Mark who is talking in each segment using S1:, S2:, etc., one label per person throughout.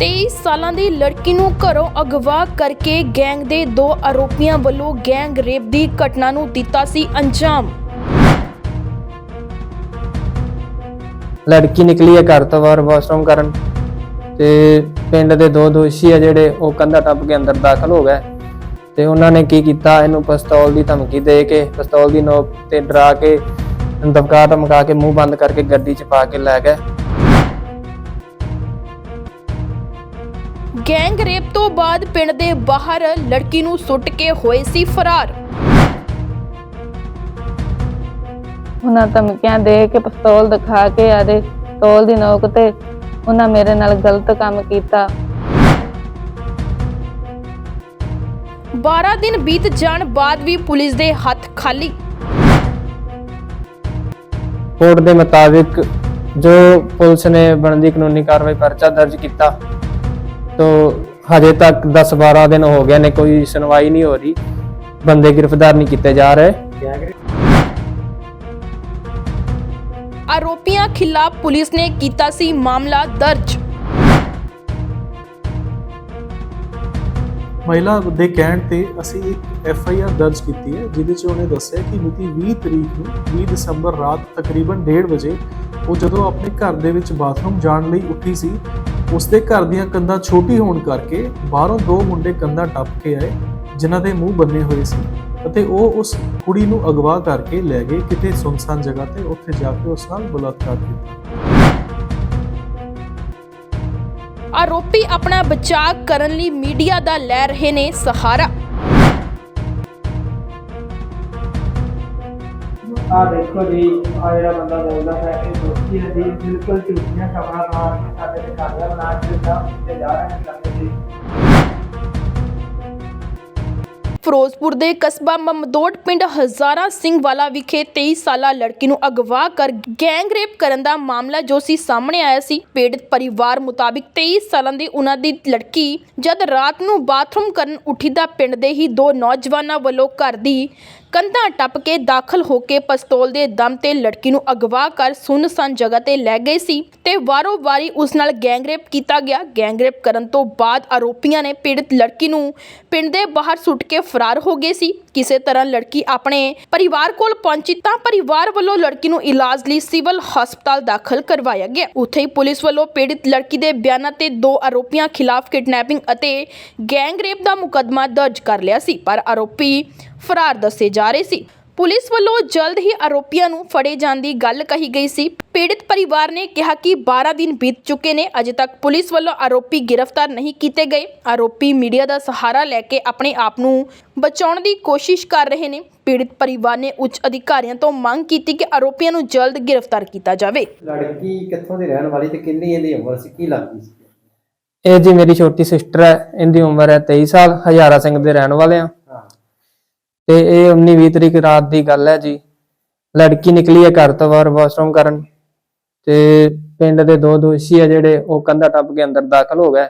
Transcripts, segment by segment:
S1: 23 ਸਾਲਾਂ ਦੀ ਲੜਕੀ ਨੂੰ ਘਰੋਂ ਅਗਵਾ ਕਰਕੇ ਗੈਂਗ ਦੇ ਦੋ ਆਰੋਪੀਆਂ ਵੱਲੋਂ ਗੈਂਗ ਰੇਪ ਦੀ ਘਟਨਾ ਨੂੰ ਦਿੱਤਾ ਸੀ ਅੰਜਾਮ।
S2: ਲੜਕੀ ਨਿਕਲੀ ਹੈ ਘਰ ਤੋਂ ਬਾਹਰ ਵਾਸ਼ਰੂਮ ਕਰਨ ਤੇ ਪਿੰਡ ਦੇ ਦੋ ਦੋਸ਼ੀ ਆ ਜਿਹੜੇ ਉਹ ਕੰਧਾ ਟੱਪ ਕੇ ਅੰਦਰ ਦਾਖਲ ਹੋ ਗਏ। ਤੇ ਉਹਨਾਂ ਨੇ ਕੀ ਕੀਤਾ? ਇਹਨੂੰ ਪਿਸਤੌਲ ਦੀ ਧਮਕੀ ਦੇ ਕੇ, ਪਿਸਤੌਲ ਦੀ ਨੋਕ ਤੇ ਡਰਾ ਕੇ ਇਹਨੂੰ ਧਮਕਾ ਕੇ ਮੂੰਹ ਬੰਦ ਕਰਕੇ ਗੱਡੀ 'ਚ ਪਾ ਕੇ ਲੈ ਗਏ।
S1: ਗੈਂਗ ਰੇਪ ਤੋਂ ਬਾਅਦ ਪਿੰਡ ਦੇ ਬਾਹਰ ਲੜਕੀ ਨੂੰ ਸੁੱਟ ਕੇ ਹੋਏ ਸੀ ਫਰਾਰ।
S3: ਉਹਨਾਂ ਧਮਕੀਆਂ ਦੇ ਕੇ ਪਿਸਤੌਲ ਦਿਖਾ ਕੇ ਆਦੇ ਪਿਸਤੌਲ ਦੀ ਨੋਕ ਤੇ ਉਹਨਾਂ ਮੇਰੇ ਨਾਲ ਗਲਤ ਕੰਮ ਕੀਤਾ।
S1: 12 ਦਿਨ ਬੀਤ ਜਾਣ ਬਾਅਦ ਵੀ ਪੁਲਿਸ ਦੇ ਹੱਥ ਖਾਲੀ।
S2: ਕੋਰਟ ਦੇ ਮੁਤਾਬਿਕ ਜੋ ਪੁਲਿਸ ਨੇ ਬਣਦੀ ਕਾਨੂੰਨੀ ਕਾਰਵਾਈ ਪਰਚਾ ਦਰਜ ਕੀਤਾ ਤੋ ਹਜੇ ਤੱਕ 10-12 ਦਿਨ ਹੋ ਗਏ ਨੇ, ਕੋਈ ਸੁਣਵਾਈ ਨਹੀਂ ਹੋ ਰਹੀ। ਬੰਦੇ ਗ੍ਰਿਫਤਾਰ ਨਹੀਂ ਕੀਤੇ ਜਾ ਰਹੇ।
S1: ਆਰੋਪੀਆਂ ਖਿਲਾਫ ਪੁਲਿਸ ਨੇ ਕੀਤਾ ਸੀ ਮਾਮਲਾ ਦਰਜ।
S4: ਮਹਿਲਾ ਦੇ ਕਹਿਣ ਤੇ ਅਸੀਂ ਇੱਕ ਐਫ ਆਈ ਆਰ ਦਰਜ ਕੀਤੀ ਹੈ, ਜਿਹਦੇ 'ਚ ਉਹਨੇ ਦੱਸਿਆ ਕਿ ਮਿਤੀ 20 ਤਰੀਕ ਨੂੰ 20 ਦਸੰਬਰ ਰਾਤ ਤਕਰੀਬਨ 1:30 ਵਜੇ ਉਹ ਜਦੋਂ ਆਪਣੇ ਘਰ ਦੇ ਵਿੱਚ ਬਾਥਰੂਮ ਜਾਣ ਲਈ ਉੱਠੀ ਸੀ, ਉਸਦੇ ਘਰ ਦੀਆਂ ਕੰਧਾਂ ਛੋਟੀ ਹੋਣ ਕਰਕੇ ਬਾਹਰੋਂ ਦੋ ਮੁੰਡੇ ਕੰਧਾਂ ਟੱਪ ਕੇ ਆਏ, ਜਿਨ੍ਹਾਂ ਦੇ ਮੂੰਹ ਬੰਨੇ ਹੋਏ ਸੀ ਅਤੇ ਉਹ ਉਸ ਕੁੜੀ ਨੂੰ ਅਗਵਾ ਕਰਕੇ ਲੈ ਗਏ ਕਿਤੇ ਸੁਨਸਾਨ ਜਗ੍ਹਾ ਤੇ, ਉੱਥੇ ਜਾ ਕੇ ਉਸ ਨਾਲ ਬਲਾਤਕਾਰ ਕੀਤਾ।
S1: ਆਰੋਪੀ ਆਪਣਾ ਬਚਾਅ ਕਰਨ ਲਈ ਮੀਡੀਆ ਦਾ ਲੈ ਰਹੇ ਨੇ ਸਹਾਰਾ।
S5: ਆ ਦੇਖੋ ਜੀ ਆ ਜਿਹੜਾ ਬੰਦਾ ਬੋਲਦਾ ਹੈ, ਇਹ ਦੋਸਤੀ ਹੈ ਜੀ, ਬਿਲਕੁਲ ਝੂਠੀਆਂ ਖਬਰਾਂ ਮਾਰ ਸਾਡੇ ਤੇ ਘਾਟਾ ਬਣਾ ਦਿੱਤਾ ਤੇ ਜਾ ਰਹੇ ਹਨ ਕਰਦੇ ਜੀ।
S1: ਫਿਰੋਜ਼ਪੁਰ ਦੇ ਕਸਬਾ ਮਮਦੋਟ ਪਿੰਡ ਹਜ਼ਾਰਾ ਸਿੰਘ ਵਾਲਾ ਵਿਖੇ 23 ਸਾਲਾ ਲੜਕੀ ਨੂੰ ਅਗਵਾ ਕਰ ਗੈਂਗ ਰੇਪ ਕਰਨ ਦਾ ਮਾਮਲਾ ਜੋ ਸੀ ਸਾਹਮਣੇ ਆਇਆ ਸੀ। ਪੀੜਤ ਪਰਿਵਾਰ ਮੁਤਾਬਿਕ 23 ਸਾਲਾਂ ਦੀ ਉਹਨਾਂ ਦੀ ਲੜਕੀ ਜਦ ਰਾਤ ਨੂੰ ਬਾਥਰੂਮ ਕਰਨ ਉੱਠੀ ਤਾਂ ਪਿੰਡ ਦੇ ਹੀ ਦੋ ਨੌਜਵਾਨਾਂ ਵੱਲੋਂ ਘਰ ਦੀ ਕੰਧਾਂ ਟੱਪ ਕੇ ਦਾਖਲ ਹੋ ਕੇ ਪਿਸਤੌਲ ਦੇ ਦਮ ਤੇ ਲੜਕੀ ਨੂੰ ਅਗਵਾ ਕਰ ਸੁੰਨਸਾਨ ਜਗ੍ਹਾ ਤੇ ਲੈ ਗਏ ਸੀ ਤੇ ਵਾਰੋ ਵਾਰੀ ਉਸ ਨਾਲ ਗੈਂਗ ਕੀਤਾ ਗਿਆ। ਗੈਂਗ ਕਰਨ ਤੋਂ ਬਾਅਦ ਆਰੋਪੀਆਂ ਨੇ ਪੀੜਤ ਲੜਕੀ ਨੂੰ ਪਿੰਡ ਦੇ ਬਾਹਰ ਸੁੱਟ ਕੇ ਫਰਾਰ ਹੋ ਗਏ ਸੀ। ਕਿਸੇ ਤਰ੍ਹਾਂ ਲੜਕੀ ਆਪਣੇ ਪਰਿਵਾਰ ਕੋਲ ਪਹੁੰਚੀ ਤਾਂ ਪਰਿਵਾਰ ਵੱਲੋਂ ਲੜਕੀ ਨੂੰ ਇਲਾਜ ਲਈ ਸਿਵਲ ਹਸਪਤਾਲ ਦਾਖਲ ਕਰਵਾਇਆ ਗਿਆ। ਉੱਥੇ ਹੀ ਪੁਲਿਸ ਵੱਲੋਂ ਪੀੜਤ ਲੜਕੀ ਦੇ ਬਿਆਨਾਂ ਤੇ ਦੋ ਆਰੋਪੀਆਂ ਖਿਲਾਫ ਕਿਡਨੈਪਿੰਗ ਅਤੇ ਗੈਂਗਰੇਪ ਦਾ ਮੁਕੱਦਮਾ ਦਰਜ ਕਰ ਲਿਆ ਸੀ। ਪਰ ਆਰੋਪੀ ਫਰਾਰ ਦੱਸੇ ਜਾ ਰਹੇ ਸੀ। ਪੁਲਿਸ ਵੱਲੋਂ ਜਲਦ ਹੀ ਆਰੋਪੀਆਂ ਨੂੰ ਫੜੇ ਜਾਣ ਦੀ ਗੱਲ ਕਹੀ ਗਈ ਸੀ। ਪੀੜਤ ਪਰਿਵਾਰ ਨੇ ਕਿਹਾ ਕਿ 12 ਦਿਨ ਬੀਤ ਚੁੱਕੇ ਨੇ ਅਜੇ ਤੱਕ ਪੁਲਿਸ ਵੱਲੋਂ ਆਰੋਪੀ ਗ੍ਰਿਫਤਾਰ ਨਹੀਂ ਕੀਤੇ ਗਏ। ਆਰੋਪੀ ਮੀਡੀਆ ਦਾ ਸਹਾਰਾ ਲੈ ਕੇ ਆਪਣੇ ਆਪ ਨੂੰ ਬਚਾਉਣ ਦੀ ਕੋਸ਼ਿਸ਼ ਕਰ ਰਹੇ ਨੇ। ਪੀੜਤ ਪਰਿਵਾਰ ਨੇ ਉੱਚ ਅਧਿਕਾਰੀਆਂ ਤੋਂ ਮੰਗ ਕੀਤੀ ਕਿ ਆਰੋਪੀਆਂ ਨੂੰ ਜਲਦ ਗ੍ਰਿਫਤਾਰ ਕੀਤਾ ਜਾਵੇ।
S6: ਲੜਕੀ ਕਿੱਥੋਂ ਦੀ ਰਹਿਣ ਵਾਲੀ ਤੇ ਕਿੰਨੀ ਇਹਦੀ ਉਮਰ ਸੀ? ਕੀ ਲੱਗਦੀ ਸੀ?
S2: ਇਹ ਜੀ ਮੇਰੀ ਛੋਟੀ ਸਿਸਟਰ ਹੈ ਇਹਦੀ ਉਮਰ ਹੈ 23 ਸਾਲ ਹਜ਼ਾਰਾ ਸਿੰਘ ਦੇ ਰਹਿਣ ਵਾਲੇ ਆ ਤੇ ਇਹ 19-20 ਤਰੀਕ ਰਾਤ ਦੀ ਗੱਲ ਹੈ ਜੀ। ਲੜਕੀ ਨਿਕਲੀ ਹੈ ਘਰ ਤੋਂ ਬਾਹਰ ਵਾਸ਼ਰੂਮ ਕਰਨ ਤੇ ਪਿੰਡ ਦੇ ਦੋ ਦੋਸ਼ੀ ਆ ਜਿਹੜੇ ਉਹ ਕੰਧਾ ਟੱਪ ਕੇ ਅੰਦਰ ਦਾਖਲ ਹੋ ਗਏ।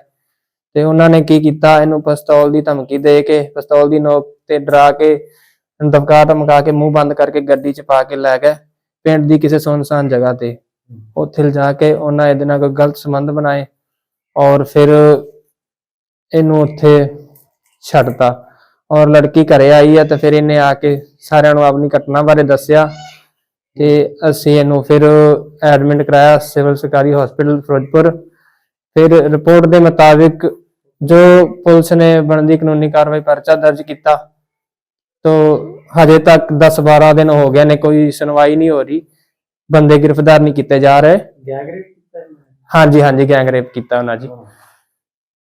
S2: ਤੇ ਉਹਨਾਂ ਨੇ ਕੀ ਕੀਤਾ? ਇਹਨੂੰ ਪਿਸਤੌਲ ਦੀ ਧਮਕੀ ਦੇ ਕੇ, ਪਿਸਤੌਲ ਦੀ ਨੋਕ ਤੇ ਡਰਾ ਕੇ, ਦਬਕਾ ਧਮਕਾ ਧਮਕਾ ਕੇ ਮੂੰਹ ਬੰਦ ਕਰਕੇ ਗੱਡੀ 'ਚ ਪਾ ਕੇ ਲੈ ਗਏ ਪਿੰਡ ਦੀ ਕਿਸੇ ਸੁਨਸਾਨ ਜਗ੍ਹਾ ਤੇ। ਉੱਥੇ ਲਿਜਾ ਕੇ ਉਹਨਾਂ ਇਹਦੇ ਨਾਲ ਕੋਈ ਗਲਤ ਸੰਬੰਧ ਬਣਾਏ ਔਰ ਫਿਰ ਇਹਨੂੰ ਉੱਥੇ ਛੱਡਤਾ। ਔਰ ਲੜਕੀ ਘਰੇ ਆਈ ਹੈ ਤੇ ਫਿਰ ਇਹਨੇ ਆ ਕੇ ਸਾਰਿਆਂ ਨੂੰ ਆਪਣੀ ਘਟਨਾ ਬਾਰੇ ਦੱਸਿਆ ਤੇ ਅਸੀਂ ਇਹਨੂੰ ਫਿਰ ਐਡਮਿਟ ਕਰਾਇਆ ਸਿਵਲ ਸਰਕਾਰੀ ਹਸਪੀਟਲ ਫਿਰੋਜ਼ਪੁਰ। ਫਿਰ ਰਿਪੋਰਟ ਦੇ ਮੁਤਾਬਿਕ ਜੋ ਪੁਲਿਸ ਨੇ ਬਣਦੀ ਕਾਨੂੰਨੀ ਕਾਰਵਾਈ ਪਰਚਾ ਦਰਜ ਕੀਤਾ ਤੋ ਹਜੇ ਤੱਕ 10-12 ਦਿਨ ਹੋ ਗਏ ਨੇ ਕੋਈ ਸੁਣਵਾਈ ਨਹੀਂ ਹੋ ਰਹੀ। ਬੰਦੇ ਗ੍ਰਿਫਤਾਰ ਨਹੀਂ ਕੀਤੇ ਜਾ ਰਹੇ।
S6: ਗੈਂਗ ਰੇਪ ਕੀਤਾ?
S2: ਹਾਂਜੀ ਹਾਂਜੀ ਗੈਂਗ ਰੇਪ ਕੀਤਾ ਉਹਨਾਂ ਜੀ।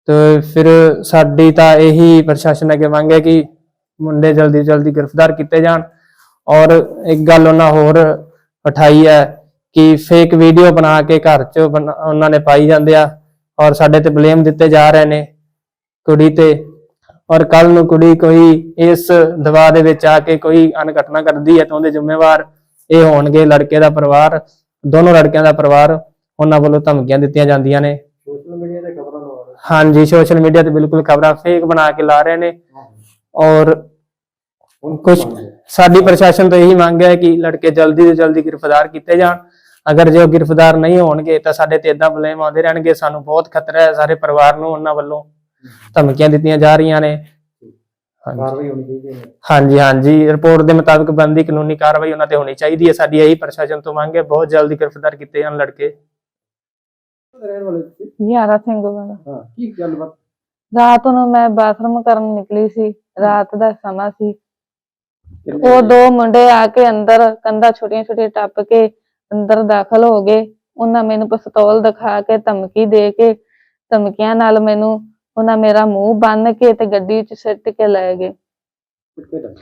S2: ਤੇ ਫਿਰ ਸਾਡੀ ਤਾਂ ਇਹੀ ਪ੍ਰਸ਼ਾਸਨ ਅੱਗੇ ਮੰਗ ਹੈ ਕਿ ਮੁੰਡੇ ਜਲਦੀ ਜਲਦੀ ਗ੍ਰਿਫਤਾਰ ਕੀਤੇ ਜਾਣ। ਔਰ ਇੱਕ ਗੱਲ ਉਹਨਾਂ ਹੋਰ ਉਠਾਈ ਹੈ ਕਿ ਫੇਕ ਵੀਡੀਓ ਬਣਾ ਕੇ ਘਰ 'ਚ ਬਣਾ- ਉਹਨਾਂ ਨੇ ਪਾਈ ਜਾਂਦੇ ਆ ਔਰ ਸਾਡੇ ਤੇ ਬਲੇਮ ਦਿੱਤੇ ਜਾ ਰਹੇ ਨੇ ਕੁੜੀ ਤੇ। ਔਰ ਕੱਲ ਨੂੰ ਕੁੜੀ ਕੋਈ ਇਸ ਦਬਾਅ ਦੇ ਵਿੱਚ ਆ ਕੇ ਕੋਈ ਅਨਘਟਨਾ ਕਰਦੀ ਹੈ ਤਾਂ ਉਹਦੇ ਜ਼ਿੰਮੇਵਾਰ ਇਹ ਹੋਣਗੇ ਲੜਕੇ ਦਾ ਪਰਿਵਾਰ। ਦੋਨੋਂ ਲੜਕਿਆਂ ਦਾ ਪਰਿਵਾਰ ਉਹਨਾਂ ਵੱਲੋਂ ਧਮਕੀਆਂ ਦਿੱਤੀਆਂ ਜਾਂਦੀਆਂ ਨੇ
S6: ਸੋਸ਼ਲ ਮੀਡੀਆ ਤੇ ਖਬਰਾਂ ਲਵਾ ਰਹੇ
S2: ਹਾਂਜੀ ਸੋਸ਼ਲ ਮੀਡੀਆ ਤੇ ਬਿਲਕੁਲ ਖਬਰਾਂ ਫੇਕ ਬਣਾ ਕੇ ਲਾ ਰਹੇ ਨੇ। ਔਰ ਕੁਝ ਸਾਡੀ ਪ੍ਰਸ਼ਾਸਨ ਤੋਂ ਇਹੀ ਮੰਗ ਹੈ ਕਿ ਲੜਕੇ ਜਲਦੀ ਤੋਂ ਜਲਦੀ ਗ੍ਰਿਫਤਾਰ ਕੀਤੇ ਜਾਣ। ਅਗਰ ਜੇ ਉਹ ਗ੍ਰਿਫਤਾਰ ਨਹੀਂ ਹੋਣਗੇ ਤਾਂ ਸਾਡੇ ਤੇ ਇਦਾਂ ਬਲੇਮ ਆਉਂਦੇ ਰਹਿਣਗੇ। ਸਾਨੂੰ ਬਹੁਤ ਖਤਰਾ ਹੈ ਸਾਰੇ ਪਰਿਵਾਰ ਨੂੰ ਉਹਨਾਂ ਵੱਲੋਂ ਧਮਕੀਆਂ ਦਿੱਤੀਆਂ ਜਾ ਰਹੀਆਂ ਨੇ। ਹਾਂਜੀ। ਹਾਂਜੀ ਰਿਪੋਰਟ ਦੇ ਮੁਤਾਬਕ ਬੰਦੀ ਕਾਨੂੰਨੀ ਕਾਰਵਾਈ ਉਹਨਾਂ ਤੇ ਹੋਣੀ ਚਾਹੀਦੀ ਹੈ। ਸਾਡੀ ਇਹੀ ਪ੍ਰਸ਼ਾਸਨ ਤੋਂ ਮੰਗ ਹੈ ਬਹੁਤ ਜਲਦੀ ਗ੍ਰਿਫਤਾਰ ਕੀਤੇ ਜਾਣ ਲੜਕੇ।
S6: ਰਹਿਣ ਵਾਲੇ ਤੁਸੀਂ?
S3: ਯਾਰਾ ਸਿੰਘ ਵਾਲਾ
S6: ਹਾਂ ਕੀ ਗੱਲਬਾਤ?
S3: ਰਾਤ ਨੂੰ ਮੈਂ ਬਾਥਰੂਮ ਕਰਨ ਨਿਕਲੀ ਸੀ। ਰਾਤ ਦਾ ਸਮਾਂ ਸੀ।
S6: ਕਿੰਨੇ
S3: ਉਹ? ਦੋ ਮੁੰਡੇ ਆ ਕੇ ਅੰਦਰ ਕੰਧਾਂ ਛੋਟੀਆਂ ਛੋਟੀਆਂ ਟੱਪ ਕੇ ਅੰਦਰ ਦਾਖਲ ਹੋ ਗਏ। ਉਹਨਾਂ ਮੈਨੂੰ ਪਿਸਤੌਲ ਦਿਖਾ ਕੇ ਧਮਕੀ ਦੇ ਕੇ ਧਮਕੀਆਂ ਨਾਲ ਮੈਨੂੰ ਉਹਨਾਂ ਮੇਰਾ ਮੂੰਹ ਬੰਨ ਕੇ ਤੇ ਗੱਡੀ 'ਚ ਸਿੱਟ ਕੇ ਲੈ ਗਏ।
S6: ਦਾ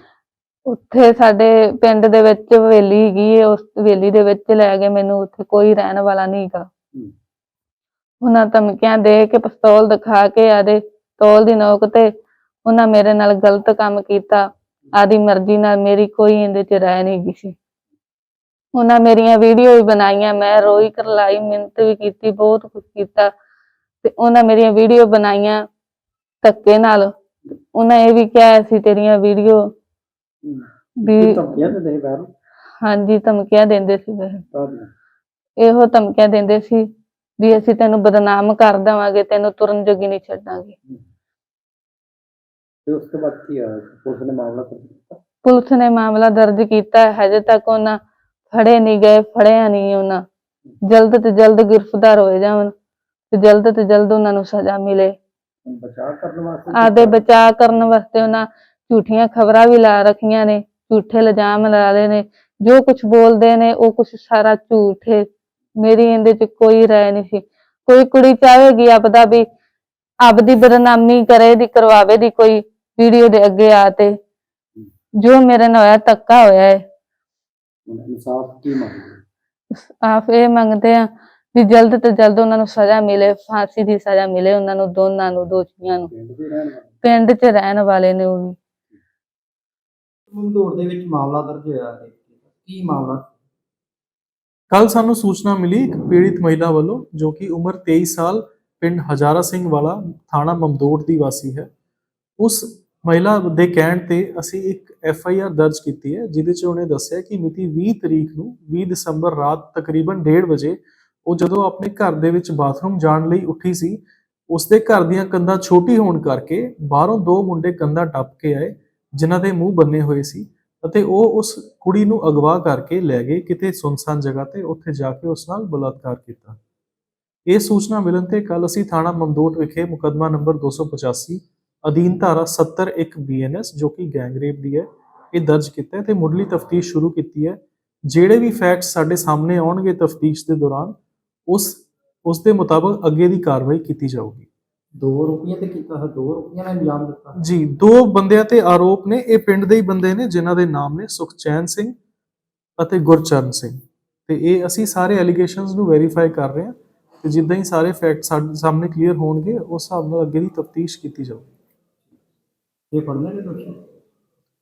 S3: ਉੱਥੇ ਸਾਡੇ ਪਿੰਡ ਦੇ ਵਿੱਚ ਹਵੇਲੀ ਹੈਗੀ ਹੈ ਉਸ ਹਵੇਲੀ ਦੇ ਵਿੱਚ ਲੈ ਗਏ। ਮੈਨੂੰ ਉੱਥੇ ਕੋਈ ਰਹਿਣ ਵਾਲਾ ਨਹੀਂ ਉਹਨਾਂ ਧਮਕੀਆਂ ਦੇ ਕੇ ਪਿਸਤੌਲ ਦਿਖਾ ਕੇ ਆਦੇ ਤੌਲ ਦੀ ਨੋਕ ਤੇ ਉਹਨਾਂ ਮੇਰੇ ਨਾਲ ਗਲਤ ਕੰਮ ਕੀਤਾ। ਆਦੀ ਮਰਜ਼ੀ ਨਾਲ ਮੇਰੀ ਕੋਈ ਇਹਦੇ ਚ ਰਹਿ ਨਹੀਂ ਗਈ ਸੀ ਉਹਨਾਂ ਮੇਰੀਆਂ ਵੀਡੀਓ ਵੀ ਬਣਾਈਆਂ ਮੈਂ ਰੋਈ ਕਰਲਾਈ ਮਿਹਨਤ ਵੀ ਕੀਤੀ ਬਹੁਤ ਕੁਝ ਕੀਤਾ। ਤੇ ਉਹਨਾਂ ਮੇਰੀਆਂ ਵੀਡੀਓ ਬਣਾਈਆਂ ਧੱਕੇ ਨਾਲ। ਉਹਨਾਂ ਇਹ ਵੀ ਕਿਹਾ ਸੀ ਤੇਰੀਆਂ ਵੀਡੀਓ ਵੀ
S6: ਧਮਕੀਆਂ ਤੇ ਦੇ ਬਾਹਰ?
S3: ਹਾਂਜੀ ਧਮਕੀਆਂ ਦਿੰਦੇ ਸੀ।
S6: ਕਾਹਦੀਆਂ?
S3: ਇਹੋ ਧਮਕੀਆਂ ਦਿੰਦੇ ਸੀ ਵੀ ਅਸੀਂ ਤੈਨੂੰ ਬਦਨਾਮ ਕਰ ਦੇਵਾਂਗੇ ਤੈਨੂੰ ਤੁਰਨ ਜੋਗੀ ਨਹੀਂ ਛੱਡਾਂਗੇ।
S6: ਤੇ ਉਸ ਤੋਂ ਬਾਅਦ ਕੀ ਹੋਇਆ? ਪੁਲਿਸ ਨੇ ਮਾਮਲਾ ਦਰਜ ਕੀਤਾ?
S3: ਪੁਲਿਸ ਨੇ ਮਾਮਲਾ ਦਰਜ ਕੀਤਾ ਹੈ। ਹਜੇ ਤੱਕ ਉਹਨਾਂ ਫੜੇ ਨਹੀਂ ਗਏ ਫੜਿਆ ਨਹੀਂ ਉਹਨਾਂ। ਜਲਦ ਤੋਂ ਜਲਦ ਗ੍ਰਿਫਤਾਰ ਹੋਏ ਜਾਵਣ ਤੇ ਜਲਦ ਤੋਂ ਜਲਦ ਉਹਨਾਂ ਨੂੰ ਸਜ਼ਾ ਮਿਲੇ।
S6: ਹੁਣ ਬਚਾਅ ਕਰਨ ਵਾਸਤੇ
S3: ਆਦੇ ਬਚਾਅ ਕਰਨ ਵਾਸਤੇ ਉਹਨਾਂ ਝੂਠੀਆਂ ਖਬਰਾਂ ਵੀ ਲਾ ਰੱਖੀਆਂ ਨੇ ਝੂਠੇ ਇਲਜ਼ਾਮ ਲਾ ਰਹੇ ਨੇ। ਜੋ ਕੁਝ ਬੋਲਦੇ ਨੇ ਉਹ ਕੁਝ ਸਾਰਾ ਝੂਠ ਹੈ ਮੇਰੀ ਇਹਦੇ ਚ ਕੋਈ ਰਾਏ ਨਹੀਂ ਸੀ। ਕੋਈ ਕੁੜੀ ਚਾਹੇਗੀ ਆਪਦਾ ਵੀ ਆਪਦੀ ਬਦਨਾਮੀ ਕਰੇ ਦੀ ਕਰਵਾਵੇ ਦੀ ਕੋਈ ਵੀਡੀਓ ਦੇ ਅੱਗੇ ਆ ਤੇ। ਜੋ ਮੇਰੇ ਨਾਲ ਹੋਇਆ ਧੱਕਾ ਹੋਇਆ ਹੈ
S6: ਹੁਣ ਇਨਸਾਫ ਕੀ ਮੰਗਦੇ?
S3: ਆਪ ਇਹ ਮੰਗਦੇ ਆ ਵੀ ਜਲਦ ਤੋਂ ਜਲਦ ਉਹਨਾਂ ਨੂੰ ਸਜ਼ਾ ਮਿਲੇ ਫਾਂਸੀ ਦੀ ਸਜ਼ਾ ਮਿਲੇ ਉਹਨਾਂ ਨੂੰ ਦੋਨਾਂ ਨੂੰ ਦੋਸ਼ੀਆਂ ਨੂੰ। ਪਿੰਡ 'ਚ ਰਹਿਣ ਵਾਲੇ ਨੇ ਉਹ ਵੀ।
S5: ਮੰਦੋੜ ਦੇ ਵਿੱਚ ਮਾਮਲਾ ਦਰਜ ਹੋਇਆ ਹੈ ਕੀ ਮਾਮਲਾ?
S4: ਕੱਲ ਸਾਨੂੰ ਸੂਚਨਾ ਮਿਲੀ ਇੱਕ ਪੀੜਿਤ ਮਹਿਲਾ ਵੱਲੋਂ, ਜੋ ਕਿ ਉਮਰ 23 ਸਾਲ, ਪਿੰਡ ਹਜ਼ਾਰਾ ਸਿੰਘ ਵਾਲਾ, ਥਾਣਾ ਮਮਦੋਟ ਦੀ ਵਾਸੀ ਹੈ। ਉਸ ਮਹਿਲਾ ਦੇ ਕਹਿਣ ਤੇ ਅਸੀਂ ਇੱਕ ਐਫ ਆਈ ਆਰ ਦਰਜ ਕੀਤੀ ਹੈ, ਜਿਹਦੇ 'ਚ ਉਹਨੇ ਦੱਸਿਆ ਕਿ ਮਿਤੀ 20 ਤਰੀਕ ਨੂੰ 20 ਦਸੰਬਰ ਰਾਤ ਤਕਰੀਬਨ 1:30 ਵਜੇ, ਉਹ ਜਦੋਂ ਆਪਣੇ ਘਰ ਦੇ ਵਿੱਚ ਬਾਥਰੂਮ ਜਾਣ ਲਈ ਉੱਠੀ ਸੀ, ਉਸਦੇ ਘਰ ਦੀਆਂ ਕੰਧਾਂ ਛੋਟੀ ਹੋਣ ਕਰਕੇ ਬਾਹਰੋਂ ਦੋ ਮੁੰਡੇ ਕੰਧਾਂ ਟੱਪ ਕੇ ਆਏ, ਜਿਨ੍ਹਾਂ ਦੇ ਮੂੰਹ ਬੰਨੇ ਹੋਏ ਸੀ। ਅਤੇ ਉਹ ਉਸ ਕੁੜੀ ਨੂੰ ਅਗਵਾ ਕਰਕੇ ਲੈ ਗਏ ਕਿਤੇ ਸੁਨਸਾਨ ਜਗ੍ਹਾ ਤੇ, ਉੱਥੇ ਜਾ ਕੇ ਉਸ ਨਾਲ ਬਲਾਤਕਾਰ ਕੀਤਾ। ਇਹ ਸੂਚਨਾ ਮਿਲਣ ਤੇ ਕੱਲ ਅਸੀਂ ਥਾਣਾ ਮਮਦੋਟ ਵਿਖੇ ਮੁਕੱਦਮਾ ਨੰਬਰ 285 ਅਧੀਨ ਧਾਰਾ 70 1 ਬੀਐਨਐਸ ਜੋ ਕਿ ਗੈਂਗਰੇਪ ਦੀ ਹੈ, ਇਹ ਦਰਜ ਕੀਤਾ ਹੈ ਤੇ ਮੁੱਢਲੀ ਤਫਤੀਸ਼ ਸ਼ੁਰੂ ਕੀਤੀ ਹੈ। ਜਿਹੜੇ ਵੀ ਫੈਕਟਸ ਸਾਡੇ ਸਾਹਮਣੇ ਆਉਣਗੇ ਤਫਤੀਸ਼ ਦੇ ਦੌਰਾਨ, ਉਸ ਉਸ ਦੇ ਮੁਤਾਬਕ ਅੱਗੇ ਦੀ ਕਾਰਵਾਈ ਕੀਤੀ ਜਾਊਗੀ।
S5: 2 ਰੁਪਏ ਤੇ ਕੀਤਾ ਹੈ 2 ਰੁਪਏ ਨਾਲ ਇਲਜ਼ਾਮ ਦਿੱਤਾ
S4: ਜੀ ਦੋ ਬੰਦਿਆਂ ਤੇ ਆਰੋਪ ਨੇ ਇਹ ਪਿੰਡ ਦੇ ਹੀ ਬੰਦੇ ਨੇ ਜਿਨ੍ਹਾਂ ਦੇ ਨਾਮ ਨੇ ਸੁਖਚੈਨ ਸਿੰਘ ਅਤੇ ਗੁਰਚਰਨ ਸਿੰਘ। ਤੇ ਇਹ ਅਸੀਂ ਸਾਰੇ ਐਲੀਗੇਸ਼ਨਸ ਨੂੰ ਵੈਰੀਫਾਈ ਕਰ ਰਹੇ ਹਾਂ ਤੇ ਜਿੱਦਾਂ ਹੀ ਸਾਰੇ ਫੈਕਟ ਸਾਡੇ ਸਾਹਮਣੇ ਕਲੀਅਰ ਹੋਣਗੇ ਉਸ ਹਿਸਾਬ ਨਾਲ ਅੱਗੇ ਦੀ ਤਫਤੀਸ਼ ਕੀਤੀ ਜਾਊਗੀ।
S5: ਇਹ ਫੜਨੇ ਨੇ ਦੋਸ਼ੀ?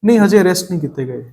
S4: ਨਹੀਂ ਹਜੇ ਅਰੈਸਟ ਨਹੀਂ ਕੀਤੇ ਗਏ।